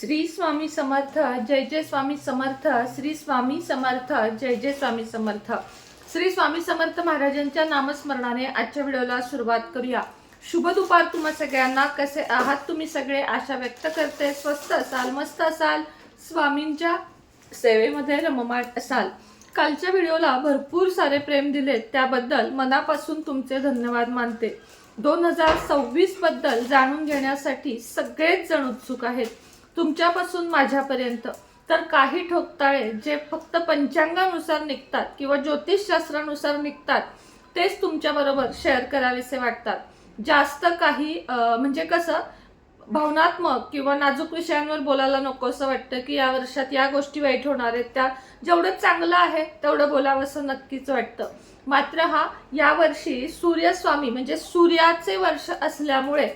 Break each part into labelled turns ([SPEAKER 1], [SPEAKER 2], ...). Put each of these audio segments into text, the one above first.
[SPEAKER 1] श्री स्वामी समर्थ जय जय स्वामी समर्थ श्री स्वामी समर्थ जय जय स्वामी समर्थ. श्री स्वामी समर्थ महाराजांच्या नामस्मरणाने आजच्या व्हिडिओला सुरुवात करूया. शुभ दुपार तुम्हा सगळ्यांना. कसे आहात तुम्ही सगळे? आशा व्यक्त करते. स्वस्त असाल मस्त असाल स्वामींच्या सेवेमध्ये रममाट असाल. कालच्या व्हिडिओला भरपूर सारे प्रेम दिले. त्याबद्दल मनापासून तुमचे धन्यवाद मानते. दोन हजार सव्वीसबद्दल जाणून घेण्यासाठी सगळेच जण उत्सुक आहेत. तुमच्यापासून माझ्यापर्यंत. तर काही ठोकताळे जे फक्त पंचांगानुसार निघतात किंवा ज्योतिषशास्त्रानुसार निघतात तेच तुमच्याबरोबर शेअर करावेसे वाटतात. जास्त काही म्हणजे कसं भावनात्मक किंवा नाजूक विषयांवर बोलायला नको असं वाटतं की या वर्षात या गोष्टी वाईट होणार आहेत. त्या जेवढं चांगलं आहे तेवढं बोलावं असं नक्कीच वाटतं. मात्र हा यावर्षी सूर्यस्वामी म्हणजे सूर्याचे वर्ष असल्यामुळे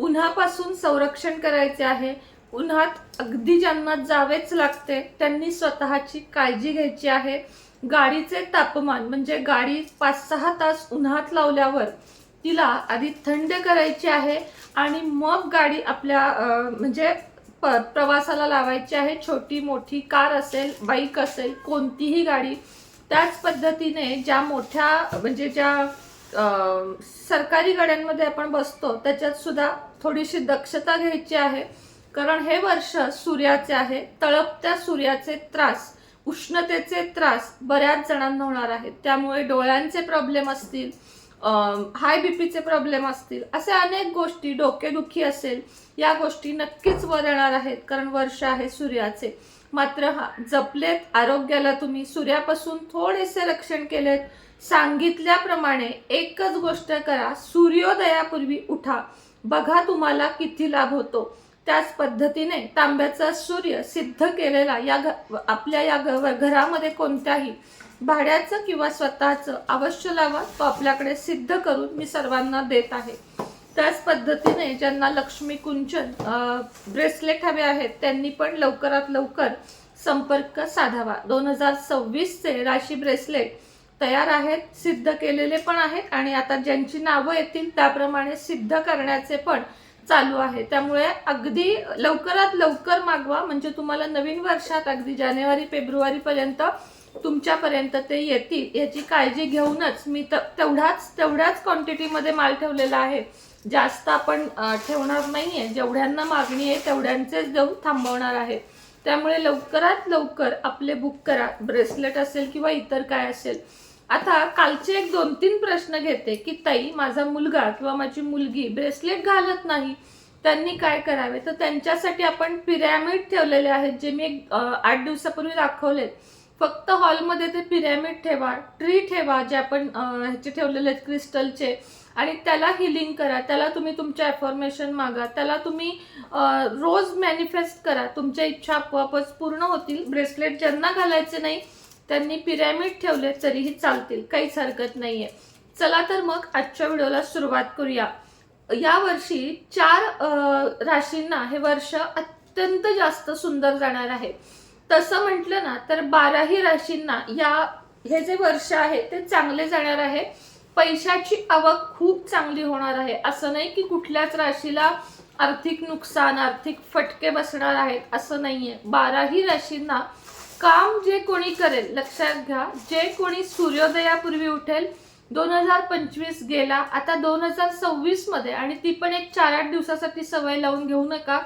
[SPEAKER 1] उन्हापासून संरक्षण करायचे आहे. उन्हात अगदी ज्यांना जावेच लागते त्यांनी स्वतःची काळजी घ्यायची आहे. गाडीचे तापमान म्हणजे गाडी पाच सहा तास उन्हात लावल्यावर तिला आधी थंड करायची आहे आणि मग गाडी आपल्या म्हणजे प प्रवासाला लावायची आहे. छोटी मोठी कार असेल बाईक असेल कोणतीही गाडी. त्याच पद्धतीने ज्या मोठ्या म्हणजे ज्या सरकारी गाड्यांमध्ये आपण बसतो त्याच्यात सुद्धा थोडीशी दक्षता घ्यायची आहे. कारण हे वर्ष सूर्याचे आहे. तळपत्या सूर्याचे त्रास उष्णतेचे त्रास बऱ्याच जणांना होणार आहेत. त्यामुळे डोळ्यांचे प्रॉब्लेम असतील हाय बीपीचे प्रॉब्लेम असतील असे अनेक गोष्टी डोकेदुखी असेल या गोष्टी नक्कीच वर येणार आहेत कारण वर्ष आहे सूर्याचे. मात्र हा जपलेत आरोग्याला तुम्ही सूर्यापासून थोडेसे रक्षण केलेत. सांगितल्याप्रमाणे एकच गोष्ट करा सूर्योदयापूर्वी उठा. बघा तुम्हाला किती लाभ होतो. त्याच पद्धतीने तांब्याचा सूर्य सिद्ध केलेला या घ- आपल्या या घर घरामध्ये कोणत्याही भाड्याचं किंवा स्वतःचं अवश्य लावा तो आपल्याकडे सिद्ध करून मी सर्वांना देत आहे. त्याच पद्धतीने ज्यांना लक्ष्मी कुंचन ब्रेसलेट हवे आहेत त्यांनी पण लवकरात लवकर संपर्क साधावा. दोन हजार सव्वीसचे राशी ब्रेसलेट तयार आहेत सिद्ध केलेले पण आहेत आणि आता ज्यांची नावं येतील त्याप्रमाणे सिद्ध करण्याचे पण चालू आहे. त्यामुळे अगदी लवकरात लवकर मागवा. म्हणजे तुम्हाला नवीन वर्षात अगदी जानेवारी फेब्रुवारीपर्यंत तुमच्यापर्यंत ते येतील. याची काळजी घेऊनच मी तेवढाच तेवढ्याच क्वांटिटीमध्ये माल ठेवलेला आहे. जास्त आपण ठेवणार नाही आहे जेवढ्यांना मागणी आहे तेवढ्यांचेच देऊन थांबवणार आहे. त्यामुळे लवकरात लवकर आपले बुक करा. ब्रेसलेट असेल किंवा इतर काय असेल आता कालचे एक दोन तीन प्रश्न घेते की ताई माझा मुलगा किंवा माझी मुलगी ब्रेसलेट घालत नाही त्यांनी काय करावे? तर त्यांच्यासाठी आपण पिरॅमिड ठेवलेले आहेत जे मी एक, आठ दिवसापूर्वी दाखवलेत. फक्त हॉलमध्ये ते पिरॅमिड ठेवा ट्री ठेवा जे आपण ह्याचे ठेवलेले आहेत क्रिस्टलचे. आणि त्याला हिलिंग करा त्याला तुम्ही तुमच्या एफॉर्मेशन मागा त्याला तुम्ही रोज मॅनिफेस्ट करा. तुमच्या इच्छा आपोआपच पूर्ण होतील. ब्रेसलेट ज्यांना घालायचे नाही त्यांनी पिरॅमिड ठेवले तरीही चालतील काहीच हरकत नाहीये. चला तर मग आजच्या व्हिडिओला सुरुवात करूया. या वर्षी चार राशींना हे वर्ष अत्यंत जास्त सुंदर जाणार आहे. तसं म्हटलं ना तर बाराही राशींना या हे जे वर्ष आहे ते चांगले जाणार आहे. पैशाची आवक खूप चांगली होणार आहे. असं नाही की कुठल्याच राशीला आर्थिक नुकसान आर्थिक फटके बसणार आहेत असं नाहीये. बाराही राशींना काम जे कोणी करेल लक्षात घ्या जे कोणी सूर्योदयापूर्वी उठेल दोन हजार पंचवीस गेला आता दोन हजार सव्वीसमध्ये आणि ती पण एक चार आठ दिवसासाठी सवय लावून घेऊ नका.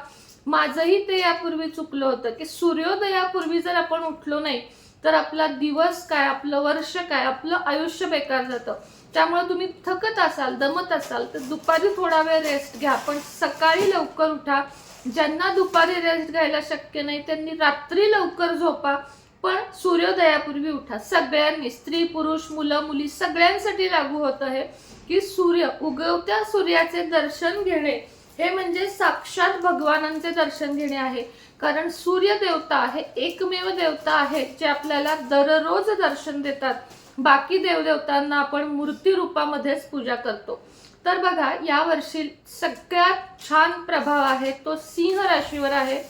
[SPEAKER 1] माझंही ते यापूर्वी चुकलं होतं की सूर्योदयापूर्वी जर आपण उठलो नाही तर आपला दिवस काय आपलं वर्ष काय आपलं आयुष्य बेकार जातं. त्यामुळे तुम्ही थकत असाल दमत असाल तर दुपारी थोडा वेळ रेस्ट घ्या पण सकाळी लवकर उठा. ज्यांना दुपारी रेस्ट घ्यायला शक्य नाही त्यांनी रात्री लवकर झोपा. पण सूर्योदयापूर्वी उठा. सगळ्यांनी स्त्री पुरुष मुलं मुली सगळ्यांसाठी लागू होतं हे की सूर्य उगवत्या सूर्याचे दर्शन घेणे. हे म्हणजे साक्षात भगवानांचे दर्शन घेणे आहे. कारण सूर्य देवता हे एकमेव देवता आहे जे आपल्याला दररोज दर्शन देतात. बाकी देवदेवतांना आपण मूर्ती रूपामध्येच पूजा करतो. तर बघा या वर्षी सगळ्यात छान प्रभाव आहे तो सिंह राशीवर आहे.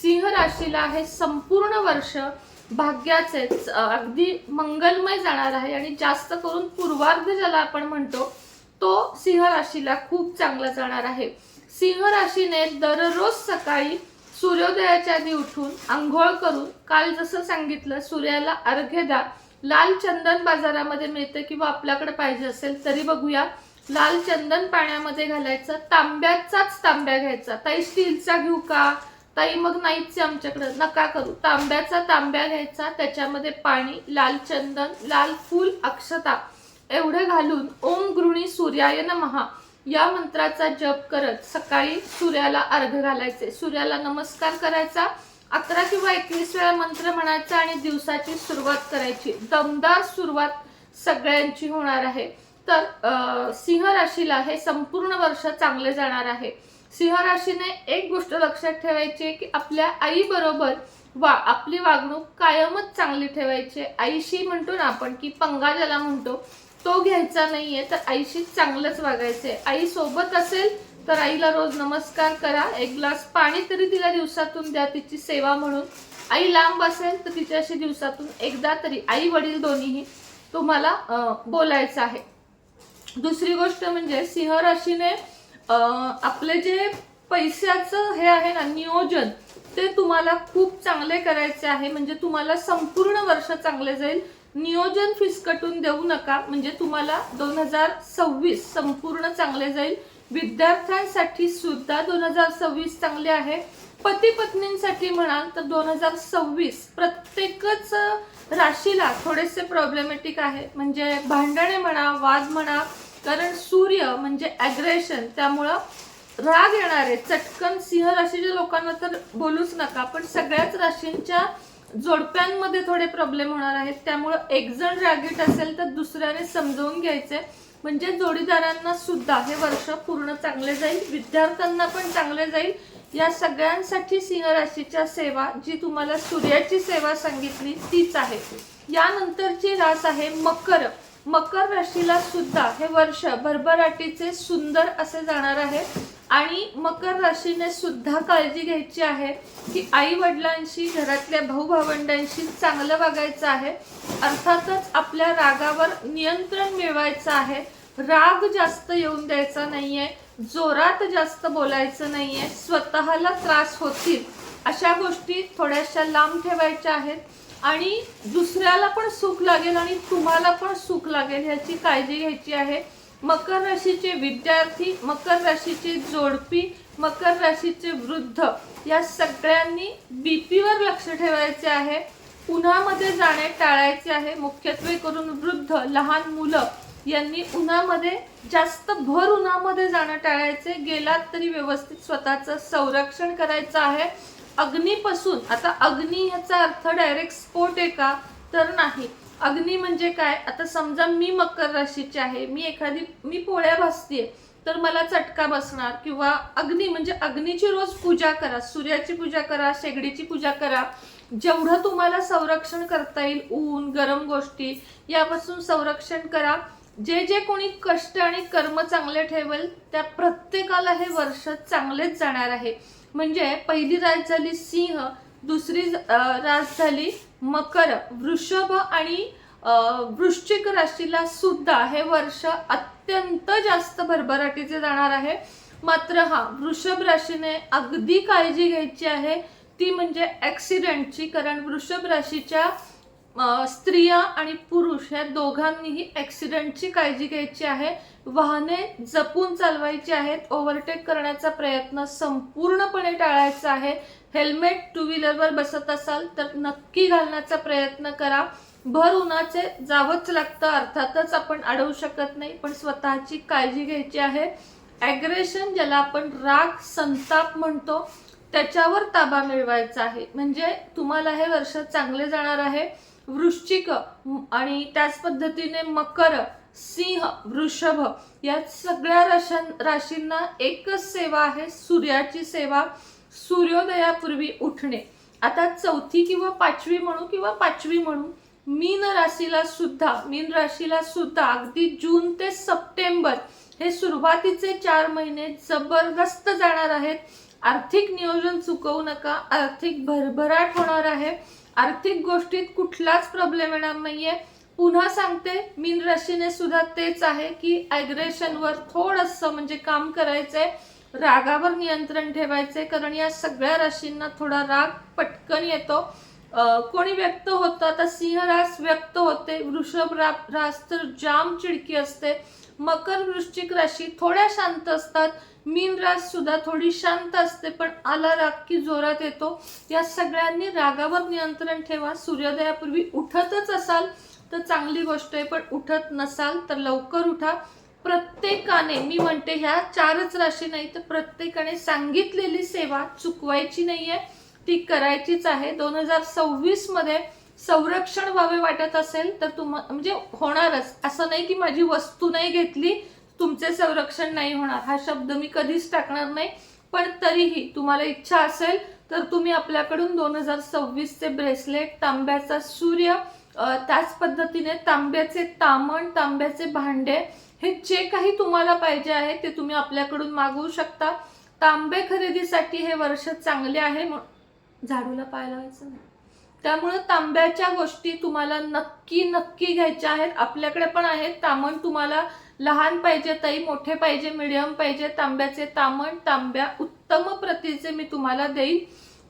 [SPEAKER 1] सिंह राशीला हे संपूर्ण वर्ष भाग्याचेच अगदी मंगलमय जाणार आहे आणि जास्त करून पूर्वार्ध ज्याला आपण म्हणतो तो सिंह राशीला खूप चांगला जाणार आहे. सिंह राशीने दररोज सकाळी सूर्योदयाच्या आधी उठून आंघोळ करून काल जसं सांगितलं सूर्याला अर्घ्य द्या. लाल चंदन बाजारामध्ये मिळते किंवा आपल्याकडे पाहिजे असेल तरी बघूया. लाल चंदन पाण्यामध्ये घालायचं तांब्याचाच तांब्या घ्यायचा. ताई स्टीलचा घेऊ का? ताई मग नाहीच आमच्याकडं आमच्याकडे. नका करू. तांब्याचा तांब्या घ्यायचा त्याच्यामध्ये पाणी लाल चंदन लाल फूल अक्षता एवढे घालून ओम गृणी सूर्याय महा या मंत्राचा जप करत सकाळी सूर्याला अर्घ घालायचे. सूर्याला नमस्कार करायचा. अकरा किंवा एकवीस वेळा मंत्र म्हणायचा आणि दिवसाची सुरुवात करायची. दमदार सुरुवात सगळ्यांची होणार आहे. तर सिंह राशीला हे संपूर्ण वर्ष चांगले जाणार आहे. सिंह राशीने एक गोष्ट लक्षात ठेवायची आहे की आपल्या आईबरोबर वा आपली वागणूक कायमच चांगली ठेवायची आईशी म्हणतो ना आपण की पंगा ज्याला म्हणतो तो घ्यायचा नाहीये तर आईशी चांगलंच वागायचंय. आई सोबत असेल तर आईला रोज नमस्कार करा एक ग्लास पाणी तरी तिला दिवसातून द्या तिची सेवा म्हणून. आई लांब असेल तर तिच्याशी दिवसातून एकदा तरी आई वडील दोन्हीही तुम्हाला बोलायचं आहे. दुसरी गोष्ट म्हणजे सिंह राशीने आपले जे पैशाचं हे आहे ना नियोजन ते तुम्हाला खूप चांगले करायचे आहे. म्हणजे तुम्हाला संपूर्ण वर्ष चांगले जाईल. नियोजन फिसकटून देऊ नका. म्हणजे तुम्हाला दोन हजार सव्वीस संपूर्ण चांगले जाईल. विद्यार्थ्यांसाठी सुद्धा दोन हजार सव्वीस चांगले आहे. पती पत्नींसाठी म्हणाल तर दोन हजार सव्वीस प्रत्येकच राशीला थोडेसे प्रॉब्लेमॅटिक आहे. म्हणजे भांडणे म्हणा वाद म्हणा कारण सूर्य म्हणजे अग्रेशन त्यामुळं राग येणार आहे चटकन सिंह राशीच्या लोकांना तर बोलूच नका पण सगळ्याच राशींच्या जोडप्यांमध्ये थोडे प्रॉब्लेम होणार आहेत. त्यामुळं एक जण रागीट असेल तर दुसऱ्याने समजावून घ्यायचे म्हणजे जोडीदारांना सुद्धा हे वर्ष पूर्ण चांगले जाईल विद्यार्थ्यांना पण चांगले जाईल. या सगळ्यांसाठी सिंह राशीच्या सेवा जी तुम्हाला सूर्याची सेवा सांगितली तीच आहे. यानंतरची रास आहे मकर. मकर राशीला सुद्धा हे वर्ष भरभराटीचे सुंदर असे जाणार आहे. आणि मकर राशीने सुद्धा काळजी घ्यायची आहे की आई वडिलांशी घरातल्या भाऊ भावंडांशी चांगलं वागायचं आहे. अर्थातच आपल्या रागावर नियंत्रण मिळवायचं आहे. राग जास्त येऊन द्यायचा नाहीये. जोरात जास्त बोलायचं नाहीये. स्वतःला त्रास होतील. अशा गोष्टी थोड्याशा लांब ठेवायच्या आहेत. आणि दुसऱ्याला पण सुख लागेल आणि तुम्हाला पण सुख लागेल ह्याची काळजी घ्यायची आहे. मकर राशीचे विद्यार्थी मकर राशीचे जोडपी मकर राशीचे वृद्ध या सगळ्यांनी बी पीवर लक्ष ठेवायचे आहे. उन्हामध्ये जाणे टाळायचे आहे. मुख्यत्वे करून वृद्ध लहान मुलं यांनी उन्हामध्ये जास्त भर उन्हामध्ये जाणं टाळायचे. गेलात तरी व्यवस्थित स्वतःचं संरक्षण करायचं आहे. अग्नीपासून आता अग्नी ह्याचा अर्थ डायरेक्ट स्फोट आहे का? तर नाही. अग्नी म्हणजे काय? आता समजा मी मकर राशीची आहे मी एखादी मी पोळ्या भासतीये तर मला चटका बसणार किंवा अग्नी म्हणजे अग्नीची रोज पूजा करा सूर्याची पूजा करा शेगडीची पूजा करा. जेवढं तुम्हाला संरक्षण करता येईल ऊन गरम गोष्टी यापासून संरक्षण करा. जे जे कोणी कष्ट आणि कर्म चांगले ठेवेल त्या प्रत्येकाला हे वर्ष चांगलेच जाणार आहे. म्हणजे पहिली रास झाली सिंह दुसरी रास झाली मकर वृषभ आणि वृश्चिक राशीला सुद्धा हे वर्ष अत्यंत जास्त भरभराटीचे जाणार आहे. मात्र हा वृषभ राशीने अगदी काळजी घ्यायची आहे. ती म्हणजे ॲक्सिडेंटची कारण वृषभ राशीच्या स्त्रिया आणि पुरुष या दोघांनीही ॲक्सिडेंटची काळजी घ्यायची आहे. वाहने जपून चालवायची आहेत. ओव्हरटेक करण्याचा प्रयत्न संपूर्णपणे टाळायचा आहे. हेल्मेट टू व्हीलरवर बसत असाल तर नक्की घालण्याचा प्रयत्न करा. भर उन्हाचे जावंच लागतं अर्थातच आपण अडवू शकत नाही पण स्वतःची काळजी घ्यायची आहे. ॲग्रेशन ज्याला आपण राग संताप म्हणतो त्याच्यावर ताबा मिळवायचा आहे. म्हणजे तुम्हाला हे वर्ष चांगले जाणार आहे. वृश्चिक आणि त्याच पद्धतीने मकर सिंह वृषभ या सगळ्या राशां राशींना एकच सेवा आहे सूर्याची सेवा सूर्योदयापूर्वी उठणे. आता चौथी किंवा पाचवी म्हणू किंवा पाचवी म्हणू मीन राशीला सुद्धा मीन राशीला सुद्धा अगदी जून ते सप्टेंबर हे सुरुवातीचे चार महिने जबरदस्त जाणार आहेत. आर्थिक नियोजन चुकवू नका आर्थिक भरभराट होणार आहे. आर्थिक गोष्टीत कुठलाच प्रॉब्लेम येणार नाहीये. पुन्हा सांगते मीन राशीने सुद्धा तेच आहे की ॲग्रेशनवर थोडंसं म्हणजे काम करायचंय. रागावर नियंत्रण ठेवायचे कारण या सगळ्या राशींना थोडा राग पटकन येतो. कोणी व्यक्त होतं आता सिंह रास व्यक्त होते. वृषभ रा- रास तर जाम चिडकी असते. मकर वृश्चिक राशी थोड्या शांत असतात. मीन रास सुद्धा थोडी शांत असते पण आला राग की जोरात येतो. या सगळ्यांनी रागावर नियंत्रण ठेवा. सूर्योदयापूर्वी उठतच असाल तर चांगली गोष्ट आहे पण उठत नसाल तर लवकर उठा. प्रत्येकाने मी म्हणते ह्या चारच राशी नाही तर प्रत्येकाने सांगितलेली सेवा चुकवायची नाही आहे ती करायचीच आहे. दोन हजार सव्वीसमध्ये संरक्षण व्हावे वाटत असेल तर तुम म्हणजे होणारच. असं नाही की माझी वस्तू नाही घेतली तुमचे संरक्षण नाही होणार. हा शब्द मी कधीच टाकणार नाही. पण तरीही तुम्हाला इच्छा असेल तर तुम्ही आपल्याकडून दोन हजार सव्वीसचे ब्रेसलेट तांब्याचा सूर्य त्याच पद्धतीने तांब्याचे तामण तांब्याचे भांडे हे जे काही तुम्हाला पाहिजे आहे ते तुम्ही आपल्याकडून मागवू शकता. तांबे खरेदीसाठी हे वर्ष चांगले आहे म्हणून झाडूला पाय लावायचं नाही. त्यामुळे तांब्याच्या गोष्टी तुम्हाला नक्की नक्की घ्यायच्या आहेत. आपल्याकडे पण आहेत. तामण तुम्हाला लहान पाहिजे ताई मोठे पाहिजे मिडियम पाहिजे तांब्याचे तामण तांब्या उत्तम प्रतीचे मी तुम्हाला देईन.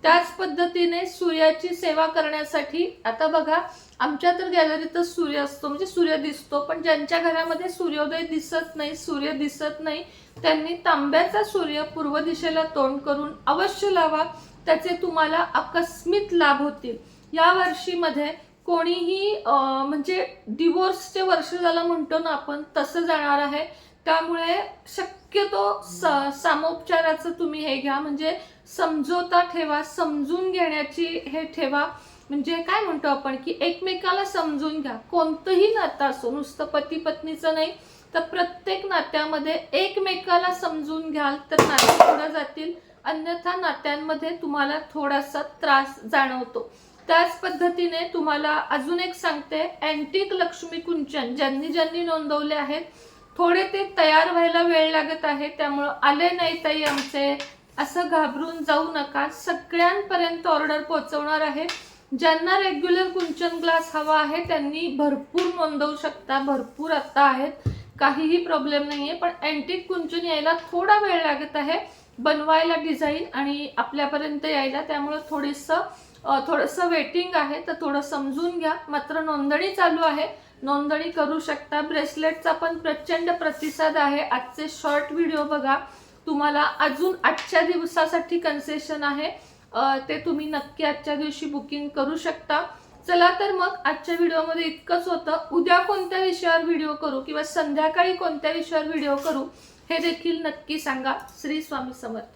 [SPEAKER 1] त्याच पद्धतीने सूर्याची सेवा करण्यासाठी आता बघा आमच्या तर गॅलरीतच सूर्य असतो म्हणजे सूर्य दिसतो पण ज्यांच्या घरामध्ये सूर्योदय दिसत नाही सूर्य दिसत नाही त्यांनी तांब्याचा सूर्य पूर्व दिशेला तोंड करून अवश्य लावा. त्याचे तुम्हाला आकस्मित लाभ होतील. या वर्षीमध्ये कोणीही म्हणजे डिवोर्सचे वर्ष झालं म्हणतो ना आपण तसं जाणार आहे. त्यामुळे शक्यतो स- सामोपचाराचं तुम्ही हे घ्या. म्हणजे समजोता ठेवा समजून घेण्याची हे ठेवा. म्हणजे काय म्हणतो आपण की एकमेकाला समजून घ्या. कोणतंही नातं असो नुसतं पती पत्नीचं नाही तर प्रत्येक नात्यामध्ये एकमेकाला समजून घ्याल तर नाते पुढे जातील. अन्यथा नात्यांमध्ये तुम्हाला थोडासा त्रास जाणवतो. त्याच पद्धतीने तुम्हाला अजून एक सांगते अँटिक लक्ष्मी कुंचन ज्यांनी ज्यांनी नोंदवले आहेत थोडे ते तयार व्हायला वेळ लागत आहे त्यामुळं आले नाही ताई आमचे. असं घाबरून जाऊ नका. सगळ्यांपर्यंत ऑर्डर पोहोचवणार आहे. ज्यांना रेग्युलर कुंचन ग्लास हवा आहे त्यांनी भरपूर नोंदवू शकता. भरपूर आत्ता आहेत. काहीही प्रॉब्लेम नाही आहे पण अँटिक कुंचन यायला थोडा वेळ लागत आहे. बनवायला डिझाईन आणि आपल्यापर्यंत यायला. त्यामुळं थोडीसं थोडंसं वेटिंग आहे तर थोडं समजून घ्या. मात्र नोंदणी चालू आहे. नोंदणी करू शकता. ब्रेसलेटचा पण प्रचंड प्रतिसाद आहे. आजचे शॉर्ट व्हिडिओ बघा. तुम्हाला अजून आजच्या दिवसासाठी कन्सेशन आहे. ते तुम्ही नक्की आजच्या दिवशी बुकिंग करू शकता. चला तर मग आजच्या व्हिडिओमध्ये इतकंच होतं. उद्या कोणत्या विषयावर व्हिडिओ करू किंवा संध्याकाळी कोणत्या विषयावर व्हिडिओ करू हे देखील नक्की सांगा. श्री स्वामी समर्थ.